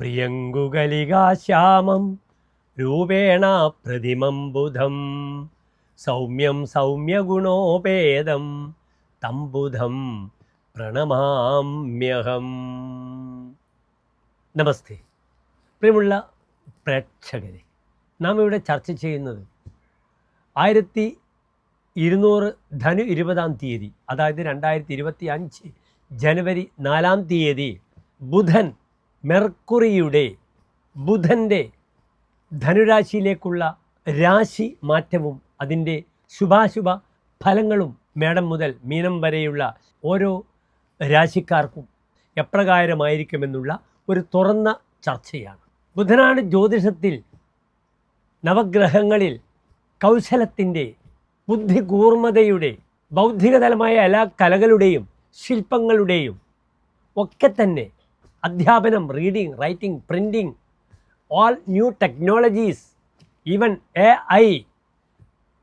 പ്രിയങ്കുകലികാശ്യാമം രൂപേണ പ്രതിമം ബുധം സൗമ്യം സൗമ്യഗുണോപേദം തം ബുധം പ്രണമാമ്യഹം. നമസ്തേ. പ്രിയമുള്ള പ്രേക്ഷകരെ നാം ഇവിടെ ചർച്ച ചെയ്യുന്നത് ആയിരത്തി ഇരുന്നൂറ് ധനു ഇരുപതാം തീയതി അതായത് രണ്ടായിരത്തി ഇരുപത്തി അഞ്ച് ജനുവരി നാലാം തീയതി ബുധൻ മെർക്കുറിയുടെ ബുധന്റെ ധനുരാശിയിലേക്കുള്ള രാശി മാറ്റവും അതിന്റെ ശുഭാശുഭ ഫലങ്ങളും മേടം മുതൽ മീനം വരെയുള്ള ഓരോ രാശിക്കാർക്കും എപ്രകാരമായിരിക്കുമെന്നുള്ള ഒരു തുറന്ന ചർച്ചയാണ്. ബുധനാണ് ജ്യോതിഷത്തിൽ നവഗ്രഹങ്ങളിൽ കൗശലത്തിന്റെ ബുദ്ധികൂർമ്മതയുടെ ബൗദ്ധികതലമായ എല്ലാ കലകളുടെയും ശില്പങ്ങളുടെയും ഒക്കെ തന്നെ അധ്യാപനം reading writing printing all new technologies even A I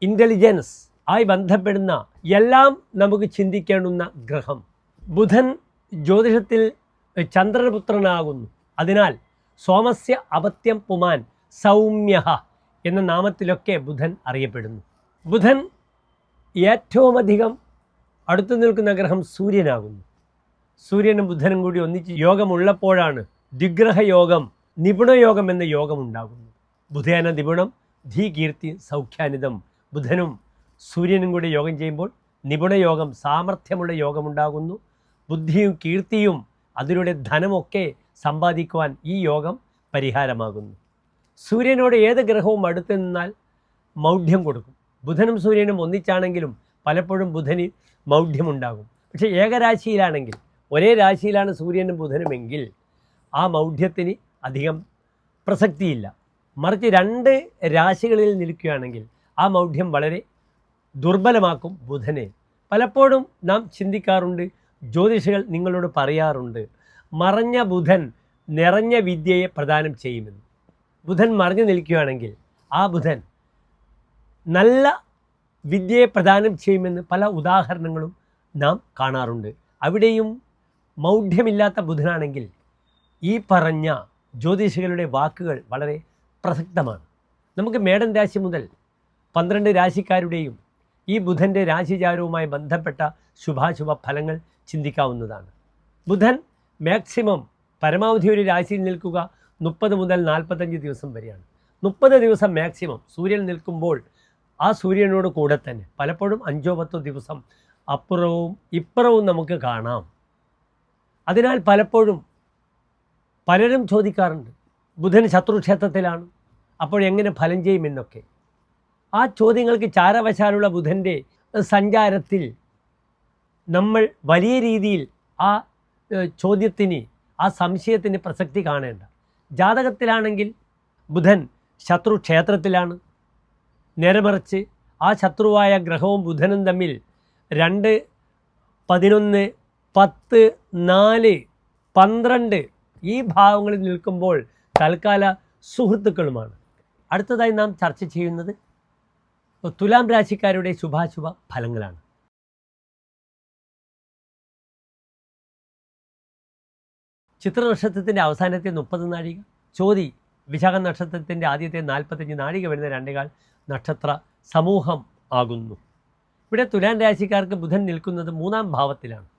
intelligence ആയി ബന്ധപ്പെടുന്ന എല്ലാം നമുക്ക് ചിന്തിക്കേണ്ടുന്ന ഗ്രഹം. ബുധൻ ജ്യോതിഷത്തിൽ ചന്ദ്രപുത്രനാകുന്നു. അതിനാൽ സോമസ്യ അപത്യം പുമാൻ സൗമ്യ എന്ന നാമത്തിലൊക്കെ ബുധൻ അറിയപ്പെടുന്നു. ബുധൻ ഏറ്റവുമധികം അടുത്തു നിൽക്കുന്ന ഗ്രഹം സൂര്യനാകുന്നു. സൂര്യനും ബുധനും കൂടി ഒന്നിച്ച് യോഗമുള്ളപ്പോഴാണ് ദ്വിഗ്രഹ യോഗം നിപുണയോഗം എന്ന യോഗം ഉണ്ടാകുന്നത്. ബുധേന നിപുണം ധീ കീർത്തി സൗഖ്യാനിതം. ബുധനും സൂര്യനും കൂടി യോഗം ചെയ്യുമ്പോൾ നിപുണയോഗം സാമർഥ്യമുള്ള യോഗമുണ്ടാകുന്നു ബുദ്ധിയും കീർത്തിയും അതിലൂടെ ധനമൊക്കെ സമ്പാദിക്കുവാൻ ഈ യോഗം പരിഹാരമാകുന്നു. സൂര്യനോട് ഏത് ഗ്രഹവും അടുത്ത് നിന്നാൽ മൗഢ്യം കൊടുക്കും. ബുധനും സൂര്യനും ഒന്നിച്ചാണെങ്കിലും പലപ്പോഴും ബുധന് മൗഢ്യമുണ്ടാകും. പക്ഷേ ഏകരാശിയിലാണെങ്കിൽ ഒരേ രാശിയിലാണ് സൂര്യനും ബുധനുമെങ്കിൽ ആ മൗഢ്യത്തിന് അധികം പ്രസക്തിയില്ല. മറിച്ച് രണ്ട് രാശികളിൽ നിൽക്കുകയാണെങ്കിൽ ആ മൗഢ്യം വളരെ ദുർബലമാക്കും ബുധനെ. പലപ്പോഴും നാം ചിന്തിക്കാറുണ്ട് ജ്യോതിഷികൾ നിങ്ങളോട് പറയാറുണ്ട് മറഞ്ഞ ബുധൻ നിറഞ്ഞ വിദ്യയെ പ്രദാനം ചെയ്യുമെന്ന്. ബുധൻ മറഞ്ഞു നിൽക്കുകയാണെങ്കിൽ ആ ബുധൻ നല്ല വിദ്യയെ പ്രദാനം ചെയ്യുമെന്ന് പല ഉദാഹരണങ്ങളും നാം കാണാറുണ്ട്. അവിടെയും മൗഢ്യമില്ലാത്ത ബുധനാണെങ്കിൽ ഈ പറഞ്ഞ ജ്യോതിഷികളുടെ വാക്കുകൾ വളരെ പ്രസക്തമാണ്. നമുക്ക് മേടൻ രാശി മുതൽ പന്ത്രണ്ട് രാശിക്കാരുടെയും ഈ ബുധന്റെ രാശിചാരവുമായി ബന്ധപ്പെട്ട ശുഭാശുഭ ഫലങ്ങൾ ചിന്തിക്കാവുന്നതാണ്. ബുധൻ മാക്സിമം പരമാവധി ഒരു രാശിയിൽ നിൽക്കുക മുപ്പത് മുതൽ നാൽപ്പത്തഞ്ച് ദിവസം വരെയാണ്. മുപ്പത് ദിവസം മാക്സിമം സൂര്യൻ നിൽക്കുമ്പോൾ ആ സൂര്യനോട് കൂടെ തന്നെ പലപ്പോഴും അഞ്ചോ പത്തോ ദിവസം അപ്പുറവും ഇപ്പുറവും നമുക്ക് കാണാം. അതിനാൽ പലപ്പോഴും പലരും ചോദിക്കാറുണ്ട് ബുധൻ ശത്രുക്ഷേത്രത്തിലാണ് അപ്പോൾ എങ്ങനെ ഫലം ചെയ്യുമെന്നൊക്കെ ആ ചോദ്യങ്ങൾക്ക് ചാരവശാലുള്ള ബുധന്റെ സഞ്ചാരത്തിൽ നമ്മൾ വലിയ രീതിയിൽ ആ ചോദ്യത്തിന് ആ സംശയത്തിന് പ്രസക്തി കാണേണ്ട. ജാതകത്തിലാണെങ്കിൽ ബുധൻ ശത്രുക്ഷേത്രത്തിലാണ് നേരെമറിച്ച് ആ ശത്രുവായ ഗ്രഹവും ബുധനും തമ്മിൽ രണ്ട് പതിനൊന്ന് പത്ത് നാല് പന്ത്രണ്ട് ഈ ഭാവങ്ങളിൽ നിൽക്കുമ്പോൾ തൽക്കാല സുഹൃത്തുക്കളുമാണ്. അടുത്തതായി നാം ചർച്ച ചെയ്യുന്നത് തുലാം രാശിക്കാരുടെ ശുഭാശുഭ ഫലങ്ങളാണ്. ചിത്ര നക്ഷത്രത്തിന്റെ അവസാനത്തെ മുപ്പത് നാഴിക ചോതി വിശാഖ നക്ഷത്രത്തിന്റെ ആദ്യത്തെ നാൽപ്പത്തഞ്ച് നാഴിക വരുന്ന രണ്ടേകാൽ നക്ഷത്ര സമൂഹം ആകുന്നു. ഇവിടെ തുലാൻ രാശിക്കാർക്ക് ബുധൻ നിൽക്കുന്നത് മൂന്നാം ഭാവത്തിലാണ്.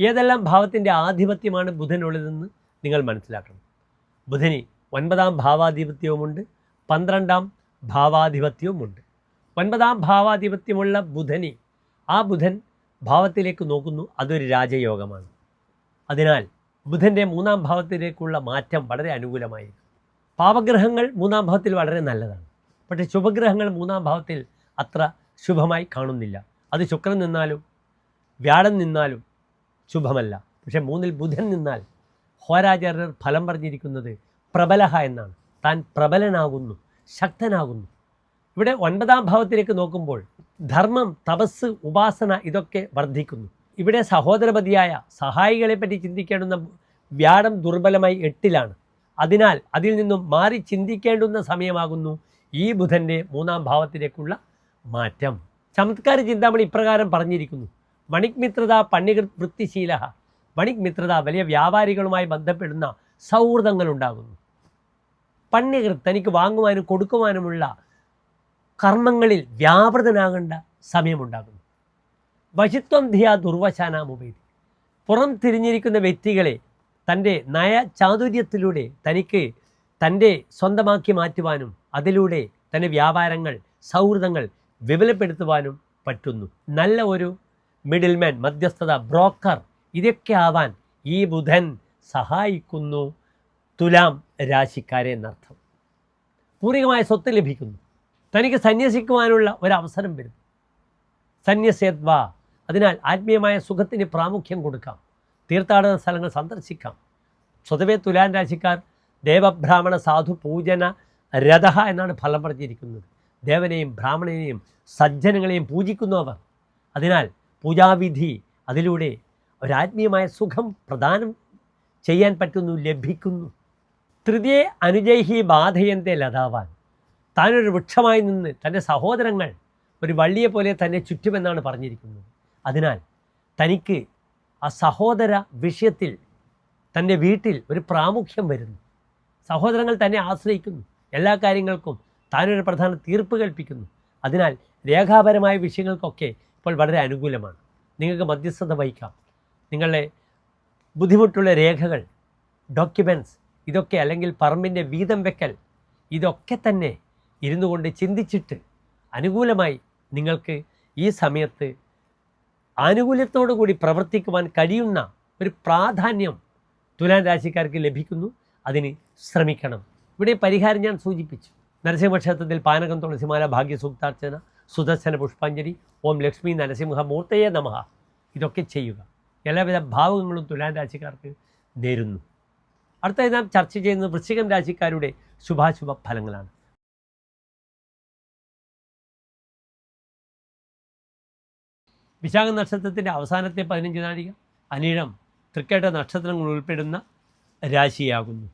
ഏതെല്ലാം ഭാവത്തിന്റെ ആധിപത്യമാണ് ബുധനുള്ളതെന്ന് നിങ്ങൾ മനസ്സിലാക്കണം. ബുധന് ഒൻപതാം ഭാവാധിപത്യവുമുണ്ട് പന്ത്രണ്ടാം ഭാവാധിപത്യവുമുണ്ട്. ഒൻപതാം ഭാവാധിപത്യമുള്ള ബുധന് ആ ബുധൻ ഭാവത്തിലേക്ക് നോക്കുന്നു അതൊരു രാജയോഗമാണ്. അതിനാൽ ബുധന്റെ മൂന്നാം ഭാവത്തിലേക്കുള്ള മാറ്റം വളരെ അനുകൂലമായിരിക്കും. പാവഗ്രഹങ്ങൾ മൂന്നാം ഭാവത്തിൽ വളരെ നല്ലതാണ്. പക്ഷേ ശുഭഗ്രഹങ്ങൾ മൂന്നാം ഭാവത്തിൽ അത്ര ശുഭമായി കാണുന്നില്ല. അത് ശുക്രൻ നിന്നാലും വ്യാഴം നിന്നാലും ശുഭമല്ല. പക്ഷേ മൂന്നിൽ ബുധൻ നിന്നാൽ ഹോരാചാര്യർ ഫലം പറഞ്ഞിരിക്കുന്നത് പ്രബലഹ എന്നാണ്. താൻ പ്രബലനാകുന്നു ശക്തനാകുന്നു. ഇവിടെ ഒൻപതാം ഭാവത്തിലേക്ക് നോക്കുമ്പോൾ ധർമ്മം തപസ് ഉപാസന ഇതൊക്കെ വർദ്ധിക്കുന്നു. ഇവിടെ സഹോദരപതിയായ സഹായികളെ പറ്റി ചിന്തിക്കേണ്ടുന്ന വ്യാഴം ദുർബലമായി എട്ടിലാണ്. അതിനാൽ അതിൽ നിന്നും മാറി ചിന്തിക്കേണ്ടുന്ന സമയമാകുന്നു ഈ ബുധന്റെ മൂന്നാം ഭാവത്തിലേക്കുള്ള മാറ്റം. ചമത്കാര ചിന്താമണി ഇപ്രകാരം പറഞ്ഞിരിക്കുന്നു. മണിക് മിത്രത പണ്ഡികൃത് വൃത്തിശീല വണിക് മിത്രത വലിയ വ്യാപാരികളുമായി ബന്ധപ്പെടുന്ന സൗഹൃദങ്ങൾ ഉണ്ടാകുന്നു പണ്യകർ തനിക്ക് വാങ്ങുവാനും കൊടുക്കുവാനുമുള്ള കർമ്മങ്ങളിൽ വ്യാപൃതനാകേണ്ട സമയമുണ്ടാകുന്നു. വശിത്വം ധിയ ദുർവശാനാമുപേതി പുറം തിരിഞ്ഞിരിക്കുന്ന വ്യക്തികളെ തന്റെ നയ ചാതുര്യത്തിലൂടെ തനിക്ക് തന്റെ സ്വന്തമാക്കി മാറ്റുവാനും അതിലൂടെ തന്റെ വ്യാപാരങ്ങൾ സൗഹൃദങ്ങൾ വിപുലപ്പെടുത്തുവാനും പറ്റുന്നു. നല്ല ഒരു മിഡിൽമാൻ മധ്യസ്ഥത ബ്രോക്കർ ഇതൊക്കെ ആവാൻ ഈ ബുധൻ സഹായിക്കുന്നു. തുലാം രാശിക്കാരെ എന്നർത്ഥം. പൂർവികമായ സ്വത്ത് ലഭിക്കുന്നു. തനിക്ക് സന്യസിക്കുവാനുള്ള ഒരവസരം വരും. സന്യസേദ്വ അതിനാൽ ആത്മീയമായ സുഖത്തിന് പ്രാമുഖ്യം കൊടുക്കാം. തീർത്ഥാടന സ്ഥലങ്ങൾ സന്ദർശിക്കാം. സ്വതവേ തുലാൻ രാശിക്കാർ ദേവബ്രാഹ്മണ സാധു പൂജന രഥ എന്നാണ് ഫലം പറഞ്ഞിരിക്കുന്നത്. ദേവനെയും ബ്രാഹ്മണനെയും സജ്ജനങ്ങളെയും പൂജിക്കുന്നു അവർ. അതിനാൽ പൂജാവിധി അതിലൂടെ ഒരാത്മീയമായ സുഖം പ്രദാനം ചെയ്യാൻ പറ്റുന്നു ലഭിക്കുന്നു. തൃതീയ അനുജൈഹി ബാധയന്തെ ലതാവാൻ. താനൊരു വൃക്ഷമായി നിന്ന് തന്റെ സഹോദരങ്ങൾ ഒരു വള്ളിയെ പോലെ തന്നെ ചുറ്റുമെന്നാണ് പറഞ്ഞിരിക്കുന്നത്. അതിനാൽ തനിക്ക് ആ സഹോദര വിഷയത്തിൽ തന്റെ വീട്ടിൽ ഒരു പ്രാമുഖ്യം വരുന്നു. സഹോദരങ്ങൾ തന്നെ ആശ്രയിക്കുന്നു. എല്ലാ കാര്യങ്ങൾക്കും താനൊരു പ്രധാന തീർപ്പ് കൽപ്പിക്കുന്നു. അതിനാൽ രേഖാപരമായ വിഷയങ്ങൾക്കൊക്കെ ഇപ്പോൾ വളരെ അനുകൂലമാണ്. നിങ്ങൾക്ക് മധ്യസ്ഥത വഹിക്കാം. നിങ്ങളുടെ ബുദ്ധിമുട്ടുള്ള രേഖകൾ ഡോക്യുമെന്റ്സ് ഇതൊക്കെ അല്ലെങ്കിൽ പറമ്പിന്റെ വീതം വെക്കൽ ഇതൊക്കെ തന്നെ ഇരുന്നു കൊണ്ട് ചിന്തിച്ചിട്ട് അനുകൂലമായി നിങ്ങൾക്ക് ഈ സമയത്ത് ആനുകൂല്യത്തോടു കൂടി പ്രവർത്തിക്കുവാൻ കഴിയുന്ന ഒരു പ്രാധാന്യം തുലാൻ രാശിക്കാർക്ക് ലഭിക്കുന്നു. അതിന് ശ്രമിക്കണം. ഇവിടെ പരിഹാരം ഞാൻ സൂചിപ്പിച്ചു. നരസിംഹക്ഷേത്രത്തിൽ പാനകം തുളസിമാല ഭാഗ്യസൂക്താർച്ചന സുദർശന പുഷ്പാഞ്ജലി ഓം ലക്ഷ്മി നരസിംഹ മൂർത്തയെ നമഃ. ഇതൊക്കെ ചെയ്യുക. എല്ലാവിധ ഭാവങ്ങളും തുലാൻ രാശിക്കാർക്ക് നേരുന്നു. അടുത്തതായി നാം ചർച്ച ചെയ്യുന്നത് വൃശ്ചികം രാശിക്കാരുടെ ശുഭാശുഭ ഫലങ്ങളാണ്. വിശാഖ നക്ഷത്രത്തിന്റെ അവസാനത്തെ പതിനഞ്ച് നാഴിക അനിഴം തൃക്കേട്ട നക്ഷത്രങ്ങൾ ഉൾപ്പെടുന്ന രാശിയാകുന്നു.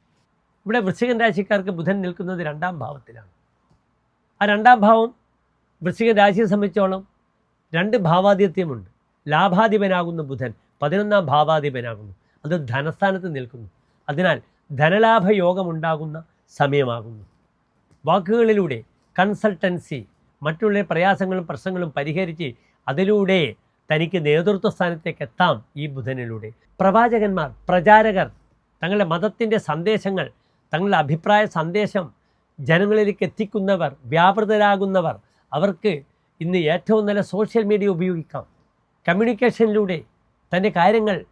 ഇവിടെ വൃശ്ചികൻ രാശിക്കാർക്ക് ബുധൻ നിൽക്കുന്നത് രണ്ടാം ഭാവത്തിലാണ്. ആ രണ്ടാം ഭാവം വൃശ്ചികൻ രാശിയെ സംബന്ധിച്ചോളം രണ്ട് ഭാവാധിപത്യമുണ്ട്. ലാഭാധിപനാകുന്ന ബുധൻ പതിനൊന്നാം ഭാവാധിപനാകുന്നു. അത് ധനസ്ഥാനത്ത് നിൽക്കുന്നു. അതിനാൽ ധനലാഭ യോഗമുണ്ടാകുന്ന സമയമാകുന്നു. വാക്കുകളിലൂടെ കൺസൾട്ടൻസി മറ്റുള്ള പ്രയാസങ്ങളും പ്രശ്നങ്ങളും പരിഹരിച്ച് അതിലൂടെ തനിക്ക് നേതൃത്വ സ്ഥാനത്തേക്ക് എത്താം ഈ ബുധനിലൂടെ. പ്രവാചകന്മാർ പ്രചാരകർ തങ്ങളുടെ മതത്തിന്റെ സന്ദേശങ്ങൾ തങ്ങളുടെ അഭിപ്രായ സന്ദേശം ജനങ്ങളിലേക്ക് എത്തിക്കുന്നവർ വ്യാപൃതരാകുന്നവർ അവർക്ക് ഇന്ന് ഏറ്റവും നല്ല സോഷ്യൽ മീഡിയ ഉപയോഗിക്കാം. കമ്മ്യൂണിക്കേഷനിലൂടെ തന്റെ കാര്യങ്ങൾ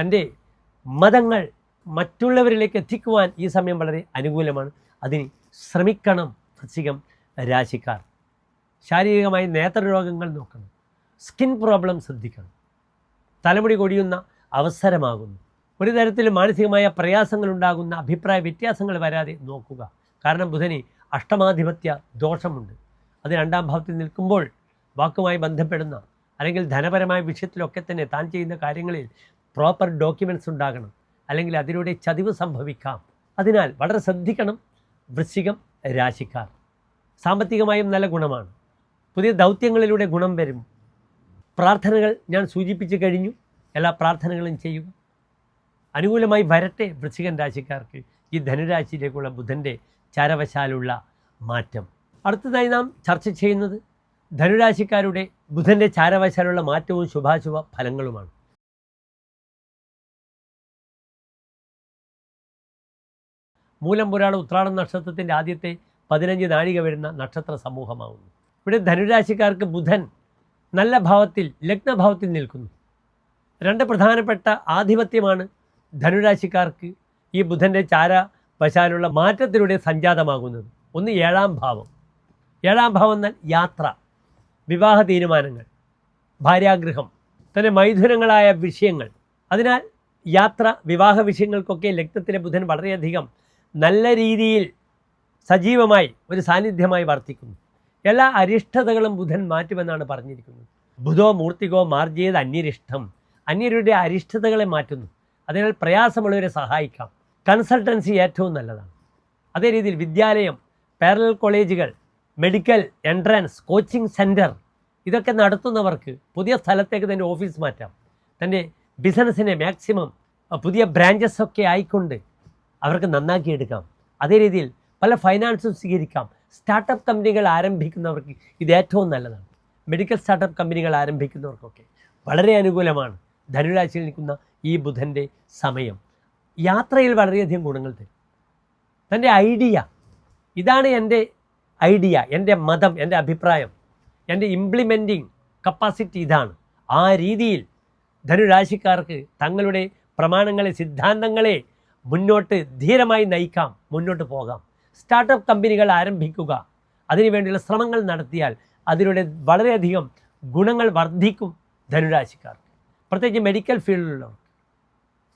തന്റെ മതങ്ങൾ മറ്റുള്ളവരിലേക്ക് എത്തിക്കുവാൻ ഈ സമയം വളരെ അനുകൂലമാണ്. അതിന് ശ്രമിക്കണം വൃശ്ചികം രാശിക്കാർ. ശാരീരികമായി നേത്രരോഗങ്ങൾ നോക്കണം. സ്കിൻ പ്രോബ്ലം ശ്രദ്ധിക്കണം. തലമുടി കൊടിയുന്ന അവസരമാകുന്നു. ഒരു തരത്തിൽ മാനസികമായ പ്രയാസങ്ങളുണ്ടാകുന്ന അഭിപ്രായ വ്യത്യാസങ്ങൾ വരാതെ നോക്കുക. കാരണം ബുധനി അഷ്ടമാധിപത്യ ദോഷമുണ്ട്. അത് രണ്ടാം ഭാവത്തിൽ നിൽക്കുമ്പോൾ വാക്കുമായി ബന്ധപ്പെടുന്ന അല്ലെങ്കിൽ ധനപരമായ വിഷയത്തിലൊക്കെ തന്നെ താൻ ചെയ്യുന്ന കാര്യങ്ങളിൽ പ്രോപ്പർ ഡോക്യുമെന്റ്സ് ഉണ്ടാകണം. അല്ലെങ്കിൽ അതിലൂടെ ചതിവ് സംഭവിക്കാം. അതിനാൽ വളരെ ശ്രദ്ധിക്കണം വൃശ്ചികം രാശിക്കാർ. സാമ്പത്തികമായും നല്ല ഗുണമാണ്. പുതിയ ദൗത്യങ്ങളിലൂടെ ഗുണം വരും. പ്രാർത്ഥനകൾ ഞാൻ സൂചിപ്പിച്ചു കഴിഞ്ഞു. എല്ലാ പ്രാർത്ഥനകളും ചെയ്യുക അനുകൂലമായി വരട്ടെ വൃശ്ചികൻ രാശിക്കാർക്ക് ഈ ധനുരാശിയിലേക്കുള്ള ബുധന്റെ ചാരവശാലുള്ള മാറ്റം. അടുത്തതായി നാം ചർച്ച ചെയ്യുന്നത് ധനുരാശിക്കാരുടെ ബുധന്റെ ചാരവശാലുള്ള മാറ്റവും ശുഭാശുഭ ഫലങ്ങളുമാണ്. മൂലം പുരാള ഉത്രാടം നക്ഷത്രത്തിന്റെ ആദ്യത്തെ പതിനഞ്ച് നാഴിക വരുന്ന നക്ഷത്ര സമൂഹമാകുന്നു ഇവിടെ ധനുരാശിക്കാർക്ക് ബുധൻ നല്ല ഭാവത്തിൽ ലഗ്നഭാവത്തിൽ നിൽക്കുന്നു. രണ്ട് പ്രധാനപ്പെട്ട ആധിപത്യമാണ് ധനുരാശിക്കാർക്ക് ഈ ബുധന്റെ ചാര വശാലുള്ള മാറ്റത്തിലൂടെ സംജാതമാകുന്നത്. ഒന്ന് ഏഴാം ഭാവം. ഏഴാം ഭാവം എന്നാൽ യാത്ര വിവാഹ തീരുമാനങ്ങൾ ഭാര്യാഗ്രഹം തന്നെ മൈഥുനങ്ങളായ വിഷയങ്ങൾ. അതിനാൽ യാത്ര വിവാഹ വിഷയങ്ങൾക്കൊക്കെ ലഗ്നത്തിലെ ബുധൻ വളരെയധികം നല്ല രീതിയിൽ സജീവമായി ഒരു സാന്നിധ്യമായി വർത്തിക്കുന്നു. എല്ലാ അരിഷ്ടതകളും ബുധൻ മാറ്റുമെന്നാണ് പറഞ്ഞിരിക്കുന്നത്. ബുധോ മൂർത്തികോ മാർജിയത് അന്യരിഷ്ടം അന്യരുടെ അരിഷ്ടതകളെ മാറ്റുന്നു. അതിനാൽ പ്രയാസമുള്ളവരെ സഹായിക്കാം. കൺസൾട്ടൻസി ഏറ്റവും നല്ലതാണ്. അതേ രീതിയിൽ വിദ്യാലയം പാരലൽ കോളേജുകൾ മെഡിക്കൽ എൻട്രൻസ് കോച്ചിങ് സെന്റർ ഇതൊക്കെ നടത്തുന്നവർക്ക് പുതിയ സ്ഥലത്തേക്ക് തന്നെ ഓഫീസ് മാറ്റാം. തന്റെ ബിസിനസ്സിനെ മാക്സിമം പുതിയ ബ്രാഞ്ചസ് ഒക്കെ ആയിക്കൊണ്ട് അവർക്ക് നന്നാക്കിയെടുക്കാം. അതേ രീതിയിൽ പല ഫൈനാൻസും സ്വീകരിക്കാം. സ്റ്റാർട്ടപ്പ് കമ്പനികൾ ആരംഭിക്കുന്നവർക്ക് ഇത് ഏറ്റവും നല്ലതാണ്. മെഡിക്കൽ സ്റ്റാർട്ടപ്പ് കമ്പനികൾ ആരംഭിക്കുന്നവർക്കൊക്കെ വളരെ അനുകൂലമാണ് ധനുരാശിയിൽ നിൽക്കുന്ന ഈ ബുധന്റെ സമയം. യാത്രയിൽ വളരെയധികം ഗുണങ്ങൾ തരും. തന്റെ ഐഡിയ ഇതാണ് എന്റെ ഐഡിയ എന്റെ മതം എന്റെ അഭിപ്രായം എന്റെ ഇംപ്ലിമെന്റിങ് കപ്പാസിറ്റി ഇതാണ്. ആ രീതിയിൽ ധനുരാശിക്കാർക്ക് തങ്ങളുടെ പ്രമാണങ്ങളെ സിദ്ധാന്തങ്ങളെ മുന്നോട്ട് ധീരമായി നയിക്കാം മുന്നോട്ട് പോകാം. സ്റ്റാർട്ടപ്പ് കമ്പനികൾ ആരംഭിക്കുക. അതിനുവേണ്ടിയുള്ള ശ്രമങ്ങൾ നടത്തിയാൽ അതിലൂടെ വളരെയധികം ഗുണങ്ങൾ വർദ്ധിക്കും ധനുരാശിക്കാർക്ക്. പ്രത്യേകിച്ച് മെഡിക്കൽ ഫീൽഡിലുള്ളവർക്ക്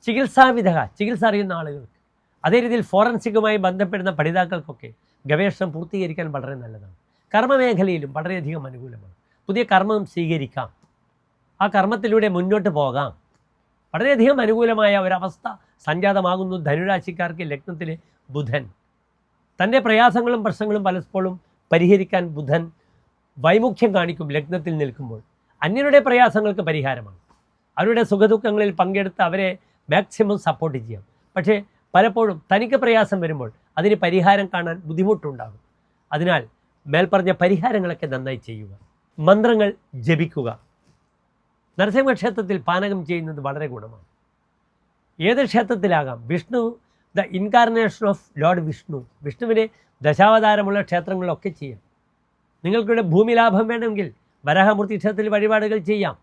ചികിത്സാവിധ ചികിത്സ അറിയുന്ന ആളുകൾക്ക് അതേ രീതിയിൽ ഫോറൻസിക്കുമായി ബന്ധപ്പെടുന്ന പഠിതാക്കൾക്കൊക്കെ ഗവേഷണം പൂർത്തീകരിക്കാൻ വളരെ നല്ലതാണ്. കർമ്മമേഖലയിലും വളരെയധികം അനുകൂലമാണ്. പുതിയ കർമ്മം സ്വീകരിക്കാം. ആ കർമ്മത്തിലൂടെ മുന്നോട്ട് പോകാം. വളരെയധികം അനുകൂലമായ ഒരവസ്ഥ സംജാതമാകുന്നു ധനുരാശിക്കാർക്ക് ലഗ്നത്തിലെ ബുധൻ. തന്റെ പ്രയാസങ്ങളും പ്രശ്നങ്ങളും പലപ്പോഴും പരിഹരിക്കാൻ ബുധൻ വൈമുഖ്യം കാണിക്കും ലഗ്നത്തിൽ നിൽക്കുമ്പോൾ. അന്യരുടെ പ്രയാസങ്ങൾക്ക് പരിഹാരമാണ്. അവരുടെ സുഖദുഃഖങ്ങളിൽ പങ്കെടുത്ത് അവരെ മാക്സിമം സപ്പോർട്ട് ചെയ്യാം. പക്ഷേ പലപ്പോഴും തനിക്ക് പ്രയാസം വരുമ്പോൾ അതിന് പരിഹാരം കാണാൻ ബുദ്ധിമുട്ടുണ്ടാകും. അതിനാൽ മേൽപ്പറഞ്ഞ പരിഹാരങ്ങളൊക്കെ നന്നായി ചെയ്യുക. മന്ത്രങ്ങൾ ജപിക്കുക. നരസിംഹക്ഷേത്രത്തിൽ പാനകം ചെയ്യുന്നത് വളരെ ഗുണമാണ്. ഏത് ക്ഷേത്രത്തിലാകാം? Vishnu the incarnation of lord Vishnu. വിഷ്ണുവിനെ ദശാവതാരമുള്ള ക്ഷേത്രങ്ങളൊക്കെ ചെയ്യാം. നിങ്ങൾക്കിവിടെ ഭൂമി ലാഭം വേണമെങ്കിൽ വരാഹമൂർത്തി ക്ഷേത്രത്തിൽ വഴിപാടുകൾ ചെയ്യാം.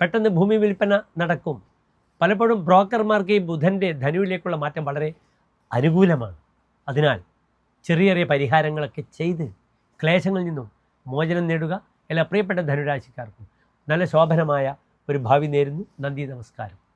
പെട്ടെന്ന് ഭൂമി വിൽപ്പന നടക്കും. പലപ്പോഴും ബ്രോക്കർമാർക്ക് ഈ ബുധന്റെ ധനുവിലേക്കുള്ള മാറ്റം വളരെ അനുകൂലമാണ്. അതിനാൽ ചെറിയ ചെറിയ പരിഹാരങ്ങളൊക്കെ ചെയ്ത് ക്ലേശങ്ങളിൽ നിന്നും മോചനം നേടുക. എല്ലാ പ്രിയപ്പെട്ട ധനുരാശിക്കാർക്കും നല്ല ശോഭനമായ ഒരു ഭാവി നേരുന്നു. നന്ദി നമസ്കാരം.